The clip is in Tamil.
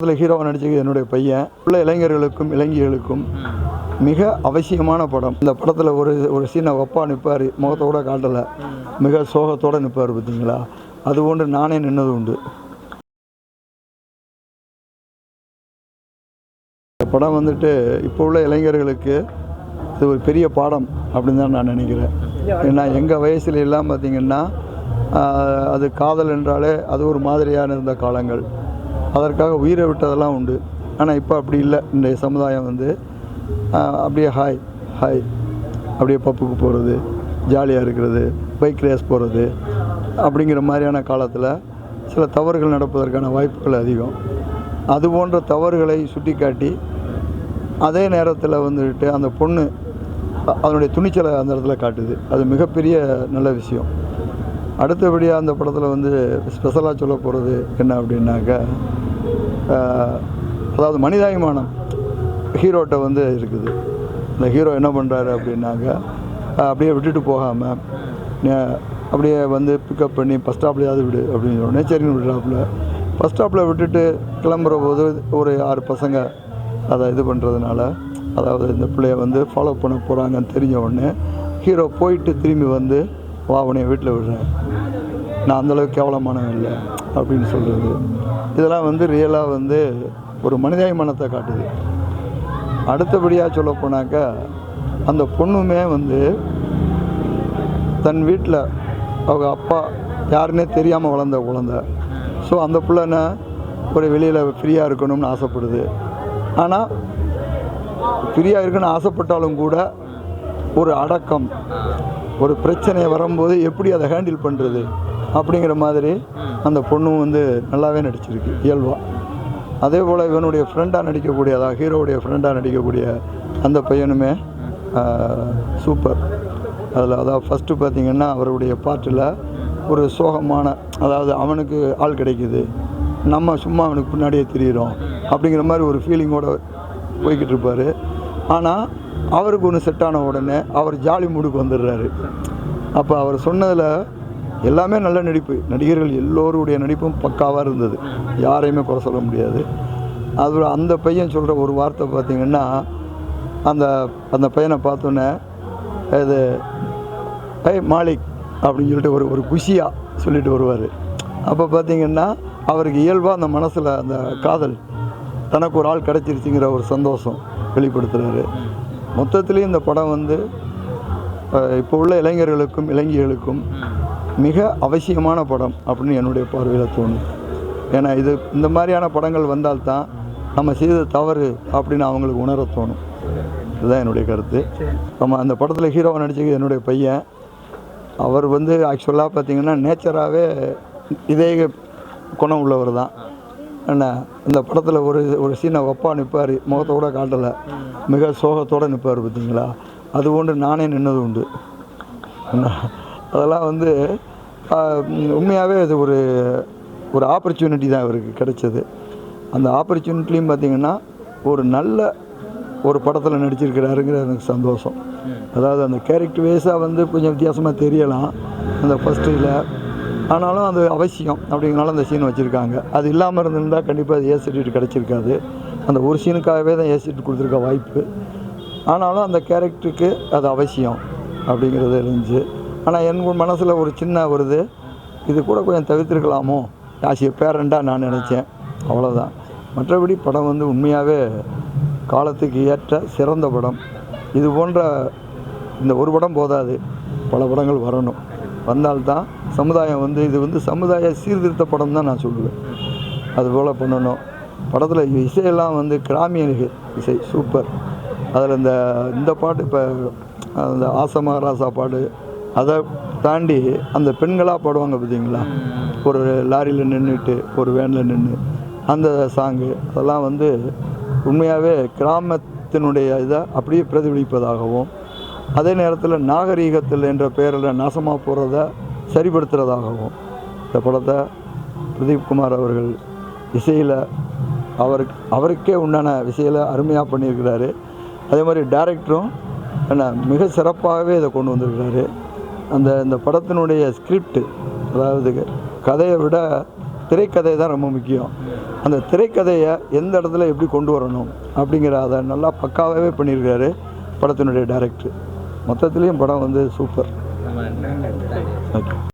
படத்தில் ஹீரோவை நடிச்சது என்னுடைய பையன். உள்ள இளைஞர்களுக்கும் இளைஞர்களுக்கும் மிக அவசியமான படம். இந்த படத்தில் ஒரு ஒரு சீனை ஒப்பா நிற்பார் முகத்தோட காட்டலை. மிக சோகத்தோடு நிற்பார் பார்த்தீங்களா அது ஒன்று நானே நின்னது உண்டு. இந்த படம் வந்துட்டு இப்போ உள்ள இளைஞர்களுக்கு இது ஒரு பெரிய பாடம் அப்படின்னு தான் நான் நினைக்கிறேன். ஏன்னா எங்கள் வயசுல எல்லாம் பார்த்தீங்கன்னா அது காதல் என்றாலே அது ஒரு மாதிரியான இருந்த காலங்கள். அதற்காக உயிரை விட்டதெல்லாம் உண்டு. ஆனால் இப்போ அப்படி இல்லை. இன்றைய சமுதாயம் வந்து அப்படியே ஹாய் ஹாய் அப்படியே பப்புக்கு போகிறது ஜாலியாக இருக்கிறது பைக் ரேஸ் போகிறது அப்படிங்கிற மாதிரியான காலத்தில் சில தவறுகள் நடப்பதற்கான வாய்ப்புகள் அதிகம். அது போன்ற தவறுகளை சுட்டிக்காட்டி அதே நேரத்தில் வந்துட்டு அந்த பொண்ணு அதனுடைய துணிச்சலை அந்த இடத்துல காட்டுது. அது மிகப்பெரிய நல்ல விஷயம். அடுத்தபடியாக அந்த படத்தில் வந்து ஸ்பெஷலாக சொல்ல போகிறது என்ன அப்படின்னாக்க அதாவது மனிதாபிமானம் ஹீரோட்ட வந்து இருக்குது. இந்த ஹீரோ என்ன பண்ணுறாரு அப்படின்னாக்க அப்படியே விட்டுட்டு போகாமல் அப்படியே வந்து பிக்கப் பண்ணி பஸ் ஸ்டாப்லேயாவது விடு அப்படின்னு உடனே சரின்னு விடுறாப்புல பஸ் ஸ்டாப்பில் விட்டுட்டு கிளம்புற போது ஒரு ஆறு பசங்க அதை இது பண்ணுறதுனால அதாவது இந்த பிள்ளைய வந்து ஃபாலோ பண்ண போகிறாங்கன்னு தெரிஞ்ச உடனே ஹீரோ போயிட்டு திரும்பி வந்து வா உன்னைய வீட்டில் விடுறேன். நான் அந்தளவுக்கு கேவலமானவன் இல்லை அப்படின்னு சொல்கிறது இதெல்லாம் வந்து ரியலாக வந்து ஒரு மனிதாபிமானத்தை காட்டுது. அடுத்தபடியாக சொல்ல போனாக்கா அந்த பொண்ணுமே வந்து தன் வீட்டில் அவங்க அப்பா யாருன்னே தெரியாமல் வளர்ந்த குழந்த. ஸோ அந்த பிள்ளைன ஒரு வெளியில் ஃப்ரீயாக இருக்கணும்னு ஆசைப்படுது. ஆனால் ஃப்ரீயாக இருக்குன்னு ஆசைப்பட்டாலும் கூட ஒரு அடக்கம் ஒரு பிரச்சனை வரும்போது எப்படி அதை ஹேண்டில் பண்ணுறது அப்படிங்கிற மாதிரி அந்த பொண்ணும் வந்து நல்லாவே நடிச்சிருக்கு இயல்பாக அதே போல் இவனுடைய ஃப்ரெண்டாக நடிக்கக்கூடிய அதாவது ஹீரோவுடைய ஃப்ரெண்டாக நடிக்கக்கூடிய அந்த பையனுமே சூப்பர் அதில் அதாவது ஃபஸ்ட்டு பார்த்தீங்கன்னா அவருடைய பாட்டில் ஒரு சோகமான அதாவது அவனுக்கு ஆள் கிடைக்குது நம்ம சும்மா அவனுக்கு பின்னாடியே தெரியிறோம் அப்படிங்கிற மாதிரி ஒரு ஃபீலிங்கோடு போய்கிட்டு இருப்பார். ஆனால் அவருக்கு ஒன்று செட் ஆன உடனே அவர் ஜாலி மூடுக்கு வந்துடுறாரு. அப்போ அவர் சொன்னதில் எல்லாமே நல்ல நடிப்பு. நடிகர்கள் எல்லோருடைய நடிப்பும் பக்காவாக இருந்தது. யாரையுமே குறை சொல்ல முடியாது. அது அந்த பையன் சொல்கிற ஒரு வார்த்தை பார்த்திங்கன்னா அந்த அந்த பையனை பார்த்தோன்னே இது ஐ மாலிக் அப்படின்னு சொல்லிட்டு ஒரு ஒரு குஷியாக சொல்லிட்டு வருவார். அப்போ பார்த்தீங்கன்னா அவருக்கு இயல்பாக அந்த மனசில் அந்த காதல் தனக்கு ஒரு ஆள் கிடச்சிருச்சுங்கிற ஒரு சந்தோஷம் வெளிப்படுத்துகிறாரு மொத்தத்துலேயும் இந்த படம் வந்து இப்போ உள்ள இளைஞர்களுக்கும் இளைஞர்களுக்கும் மிக அவசியமான படம் அப்படின்னு என்னுடைய பார்வையில் தோணும் ஏன்னா இது இந்த மாதிரியான படங்கள் வந்தால்தான் நம்ம செய்த தவறு அப்படின்னு அவங்களுக்கு உணர தோணும். இதுதான் என்னுடைய கருத்து. நம்ம அந்த படத்தில் ஹீரோவை நடிச்சது என்னுடைய பையன் அவர் வந்து ஆக்சுவலாக பார்த்தீங்கன்னா நேச்சராகவே இதே குணம் உள்ளவர் தான். என்ன இந்த படத்தில் ஒரு ஒரு சீனை ஒப்பா நிற்பார் முகத்தோட காட்டலை. மிக சோகத்தோடு நிற்பார் பார்த்தீங்களா அது ஒன்று நானே நின்னது உண்டு. என்ன அதெல்லாம் வந்து உண்மையாகவே அது ஒரு ஒரு ஆப்பர்ச்சுனிட்டி தான் இவருக்கு கிடைச்சது. அந்த ஆப்பர்ச்சுனிட்டிலையும் பார்த்தீங்கன்னா ஒரு நல்ல ஒரு படத்தில் நடிச்சிருக்கிறாருங்கிற எனக்கு சந்தோஷம். அதாவது அந்த கேரக்டர் வைஸாக வந்து கொஞ்சம் வித்தியாசமாக தெரியலாம். அந்த ஃபஸ்ட்டில் ஆனாலும் அது அவசியம் அப்படிங்கிறனால அந்த சீன் வச்சுருக்காங்க. அது இல்லாமல் இருந்திருந்தால் கண்டிப்பாக அது ஏ சர்டிஃபிகேட் கிடச்சிருக்காது. அந்த ஒரு சீனுக்காகவே தான் ஏ சர்டிஃபிகேட் கொடுத்துருக்க வாய்ப்பு. ஆனாலும் அந்த கேரக்டருக்கு அது அவசியம் அப்படிங்கிறது இருந்துச்சு. ஆனால் என் மனசில் ஒரு சின்ன வருது. இது கூட கொஞ்சம் தவிர்த்துருக்கலாமோ? ஆசிய பேரண்டாக நான் நினச்சேன். அவ்வளோதான் மற்றபடி படம் வந்து உண்மையாகவே காலத்துக்கு ஏற்ற சிறந்த படம். இது போன்ற இந்த ஒரு படம் போதாது. பல படங்கள் வரணும். வந்தால்தான் சமுதாயம் வந்து இது வந்து சமுதாய சீர்திருத்த படம் தான் நான் சொல்லுவேன். அதுபோல் பண்ணணும். படத்தில் இசையெல்லாம் வந்து கிராமிய இசை சூப்பர். அதில் இந்த இந்த பாட்டு இப்போ அந்த ஆசமகாராசா பாடு அதை தாண்டி அந்த பெண்களாக பாடுவாங்க பார்த்தீங்களா ஒரு லாரியில் நின்றுட்டு ஒரு வேனில் நின்று அந்த சாங்கு அதெல்லாம் வந்து உண்மையாகவே கிராமத்தினுடைய இதை அப்படியே பிரதிபலிப்பதாகவும் அதே நேரத்தில் நாகரீகத்தில் என்ற பெயரில் நாசமாக போகிறத சரிப்படுத்துகிறதாகவும் இந்த படத்தை பிரதீப் குமார் அவர்கள் இசையில் அவருக்கு அவருக்கே உண்டான விஷயத்தில் அருமையாக பண்ணியிருக்கிறாரு. அதே மாதிரி டேரக்டரும் என்ன மிக சிறப்பாகவே இதை கொண்டு வந்திருக்கிறாரு. அந்த இந்த படத்தினுடைய ஸ்கிரிப்ட் அதாவது கதையை விட திரைக்கதை தான் ரொம்ப முக்கியம். அந்த திரைக்கதையை எந்த இடத்துல எப்படி கொண்டு வரணும் அப்படிங்கிற அதை நல்லா பக்காவாகவே பண்ணியிருக்காரு படத்தினுடைய டேரக்டர் மொத்தத்துலேயும் படம் வந்து சூப்பர். ஓகே